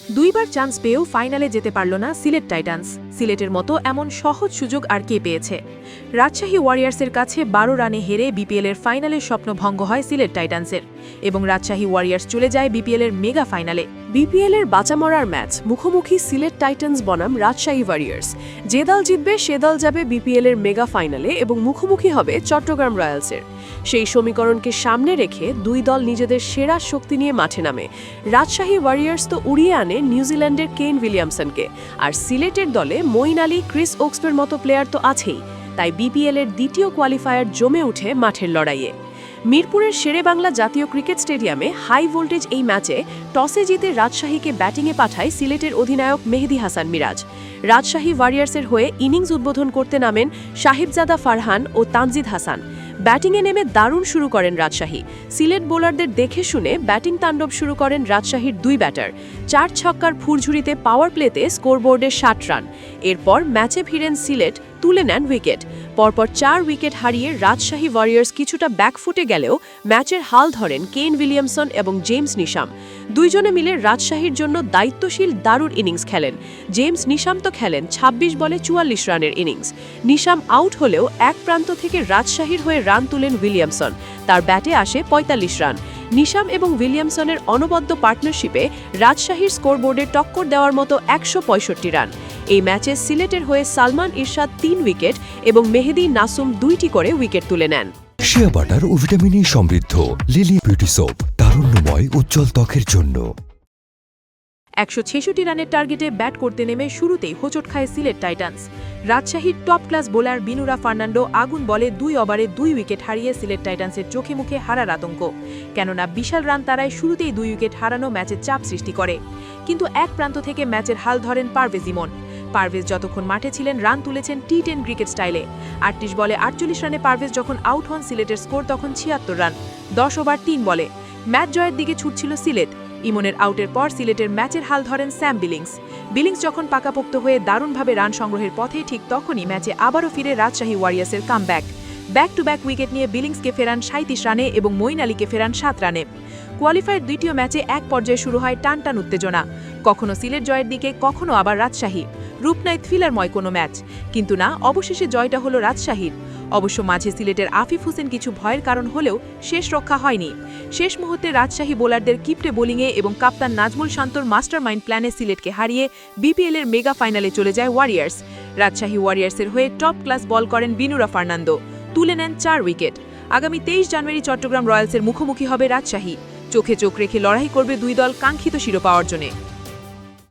দুইবার চান্স পেয়েও ফাইনালে যেতে পারল না সিলেট টাইটান্স। সিলেটের মতো এমন সহজ সুযোগ আর কে পেয়েছে? রাজশাহী ওয়ারিয়ার্সের কাছে বারো রানে হেরে বিপিএলের ফাইনালের স্বপ্ন ভঙ্গ হয় সিলেট টাইটান্সের এবং রাজশাহী ওয়ারিয়ার্স চলে যায় বিপিএলের মেগা ফাইনালে। বিপিএলের বাঁচামরার ম্যাচ, মুখোমুখি সিলেট টাইটান্স বনাম রাজশাহী ওয়ারিয়ার্স। যে দল জিতবে, সে দল যাবে বিপিএলের মেগা ফাইনালে এবং মুখোমুখি হবে চট্টগ্রাম রয়্যালসের। সেই সমীকরণকে সামনে রেখে দুই দল নিজেদের সেরা শক্তি নিয়ে মাঠে নামে। রাজশাহী ওয়ারিয়ার্স তো উড়িয়ে আনে নিউজিল্যান্ডের কেন উইলিয়ামসনকে আর সিলেটের দলে মঈন আলী, ক্রিস ওক্সপের মতো প্লেয়ার তো আছেই। তাই বিপিএলের দ্বিতীয় কোয়ালিফায়ার জমে উঠে মাঠের লড়াইয়ে। মিরপুরের শেরেবাংলা জাতীয় ক্রিকেট স্টেডিয়ামে হাই ভোল্টেজ এই ম্যাচে টসে জিতে রাজশাহীকে ব্যাটিংয়ে পাঠায় সিলেটের অধিনায়ক মেহেদি হাসান মিরাজ। রাজশাহী ওয়ারিয়ার্সের হয়ে ইনিংস উদ্বোধন করতে নামেন সাহিবজাদা ফারহান ও তানজিদ হাসান। ব্যাটিংয়ে নেমে দারুণ শুরু করেন রাজশাহী। সিলেট বোলারদের দেখে শুনে ব্যাটিং তাণ্ডব শুরু করেন রাজশাহীর দুই ব্যাটার। চার ছক্কার ফুরঝুরিতে পাওয়ার প্লেতে স্কোরবোর্ডে ষাট রান। এরপর ম্যাচে ফিরেন সিলেট, তুলে নেন উইকেট পরপর চার উইকেট হারিয়ে রাজশাহী ওয়ারিয়ার্স কিছুটা ব্যাকফুটে গেলেও ম্যাচের হাল ধরেন কেন উইলিয়ামসন এবং জেমস নিশাম। দুইজনে মিলে রাজশাহীর জন্য দায়িত্বশীল দারুণ ইনিংস খেলেন। জেমস নিশাম তো খেলেন ২৬ বলে চুয়াল্লিশ রানের ইনিংস। নিশাম আউট হলেও এক প্রান্ত থেকে রাজশাহীর হয়ে রান তুলেন উইলিয়ামসন। তার ব্যাটে আসে ৪৫ রান। নিশাম এবং উইলিয়ামসনের অনবদ্য পার্টনারশিপে রাজশাহীর স্কোরবোর্ডে টক্কর দেওয়ার মতো একশো পঁয়ষট্টি রান। এই ম্যাচে সিলেটের হয়ে সালমান ইরশাদ তিন উইকেট এবং মেহেদি নাসুম দুইটি করে উইকেট তুলে নেন। শিয়া বাটার ও ভিটামিনে সমৃদ্ধ লিলি বিউটি সোপ তারুণ্যময়, উজ্জ্বল ত্বকের জন্য। একশো ছেষট্টি রানের টার্গেটে ব্যাট করতে নেমে শুরুতেই হোঁচট খায় সিলেট টাইটান্স। রাজশাহীর top class bowler Binura Fernando আগুন বলে দুই ওভারে দুই উইকেট হারিয়ে সিলেট টাইটান্সের চোখে মুখে হারার আতঙ্ক। কেননা বিশাল রান তারায় শুরুতেই দুই উইকেট হারানো ম্যাচের চাপ সৃষ্টি করে। কিন্তু এক প্রান্ত থেকে ম্যাচের হাল ধরেন পারভেজ ইমন। পারভেজ যতক্ষণ মাঠে ছিলেন, রান তুলেছেন টি টেন ক্রিকেট স্টাইলে। আটত্রিশ বলে আটচল্লিশ রানে পারভেজ যখন আউট হন সিলেটের স্কোর, তখন ছিয়াত্তর রান, দশ ওভার তিন বলে। ম্যাচ জয়ের দিকে ছুটছিল সিলেট। ইমনের আউটের পর সিলেটের ম্যাচের হাল ধরেন স্যাম বিলিংস। বিলিংস যখন পাকাপোক্ত হয়ে দারুণভাবে রান সংগ্রহের পথে, ঠিক তখনই ম্যাচে আবারও ফিরে Rajshahi ওয়ারিয়ার্সের comeback. Back to back wicket নিয়ে বিলিংসকে ফেরান সাঁত্রিশ রানে এবং মইন আলীকে ফেরান সাত রানে। কোয়ালিফায়ার দ্বিতীয় ম্যাচে এক পর্যায়ে শুরু হয় টান টান উত্তেজনা। কখনো সিলেট জয়ের দিকে, কখনো আবার রাজশাহী। রূপনাই থ্রিলারময় কোনো ম্যাচ। কিন্তু না, অবশেষে জয়টা হলো রাজশাহীর। অবশ্য মাঝে সিলেটের আফিফ হোসেন কিছু ভয়ের কারণ হলেও শেষ রক্ষা হয়নি। শেষ মুহূর্তে রাজশাহী বোলারদের কিপটে বোলিংয়ে এবং কাপ্তান নাজমুল শান্তর মাস্টার মাইন্ড প্ল্যানে সিলেটকে হারিয়ে বিপিএলের মেগা ফাইনালে চলে যায় ওয়ারিয়ার্স। রাজশাহী ওয়ারিয়ার্সের হয়ে টপ ক্লাস বল করেন বিনুরা ফার্নান্দো। তুলে নেন চার উইকেট। আগামী তেইশ জানুয়ারি চট্টগ্রাম রয়্যালসের মুখোমুখি হবে রাজশাহী। চোখে চোখ রেখে লড়াই করবে দুই দল কাঙ্ক্ষিত শিরোপা অর্জনে।